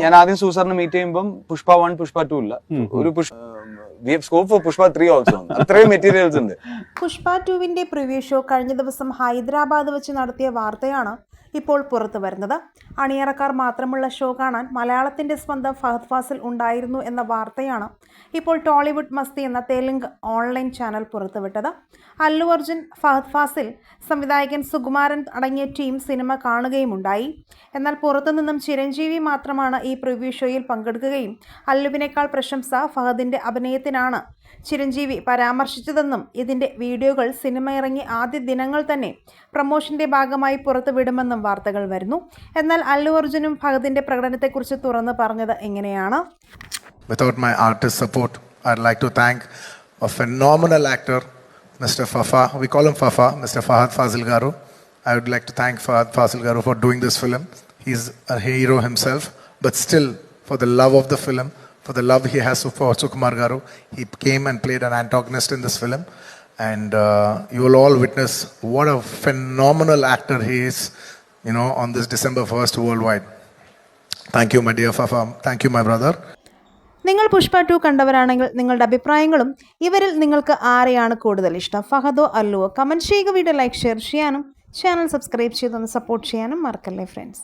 ഞാൻ ആദ്യം സൂസറിനെ മീറ്റ് ചെയ്യുമ്പോൾ പുഷ്പ വൺ പുഷ്പ ടു ഇല്ല. ഒരു Pushpa scope for Pushpa three also അത്രയും മെറ്റീരിയൽസ് ഉണ്ട്. പുഷ്പ ടുവിന്റെ പ്രിവ്യൂ ഷോ കഴിഞ്ഞ ദിവസം ഹൈദരാബാദ് വെച്ച് നടത്തിയ വാർത്തയാണ് ഇപ്പോൾ പുറത്തു വരുന്നത്. അണിയറക്കാർ മാത്രമുള്ള ഷോ കാണാൻ മലയാളത്തിന്റെ സ്വന്തം ഫഹദ് ഫാസിൽ ഉണ്ടായിരുന്നു എന്ന വാർത്തയാണ് ഇപ്പോൾ ടോളിവുഡ് മസ്തി എന്ന തെലുങ്ക് ഓൺലൈൻ ചാനൽ പുറത്തുവിട്ടത്. അല്ലു അർജുൻ ഫഹദ് ഫാസിൽ സംവിധായകൻ സുകുമാരൻ അടങ്ങിയ ടീം സിനിമ കാണുകയുമുണ്ടായി. എന്നാൽ പുറത്തുനിന്നും ചിരഞ്ജീവി മാത്രമാണ് ഈ പ്രിവ്യൂ ഷോയിൽ പങ്കെടുക്കുകയും അല്ലുവിനേക്കാൾ പ്രശംസ ഫഹദിന്റെ അഭിനയത്തിനാണ്. ചിരഞ്ജീവി പരാമർശിച്ചതെന്നും ഇതിന്റെ വീഡിയോകൾ സിനിമ ഇറങ്ങി ആദ്യ ദിനങ്ങൾ തന്നെ പ്രമോഷന്റെ ഭാഗമായി പുറത്തുവിടുമെന്നും വാർത്തകൾ വരുന്നു എന്നാൽ അല്ലു അർജുനും ഫഹദിന്റെ പ്രകടനത്തെക്കുറിച്ച് തുറന്നു പറഞ്ഞത് എങ്ങനെയാണ് Without my artist support, I'd like to thank a phenomenal actor, Mr. Fafa. We call him Fafa, Mr. Fahad Fazil Garu. I would like to thank Fahad Fazil Garu for doing this film. He's a hero himself, but still, for the love of the film, for the love he has for Sukumar Garu, he came and played an antagonist in this film. And uh, you will all witness what a phenomenal actor he is, you know, on this December 1st worldwide. Thank you, my dear Fafa. Thank you, my brother. നിങ്ങൾ Pushpa to കണ്ടവരാണെങ്കിൽ നിങ്ങളുടെ അഭിപ്രായങ്ങളും ഇവരിൽ നിങ്ങൾക്ക് ആരെയാണ് കൂടുതൽ ഇഷ്ടം ഫഹദോ അല്ലുവോ കമന്റ് ചെയ്യുക വീഡിയോ ലൈക്ക് ഷെയർ ചെയ്യാനും ചാനൽ സബ്സ്ക്രൈബ് ചെയ്തൊന്ന് സപ്പോർട്ട് ചെയ്യാനും മറക്കല്ലേ ഫ്രണ്ട്സ്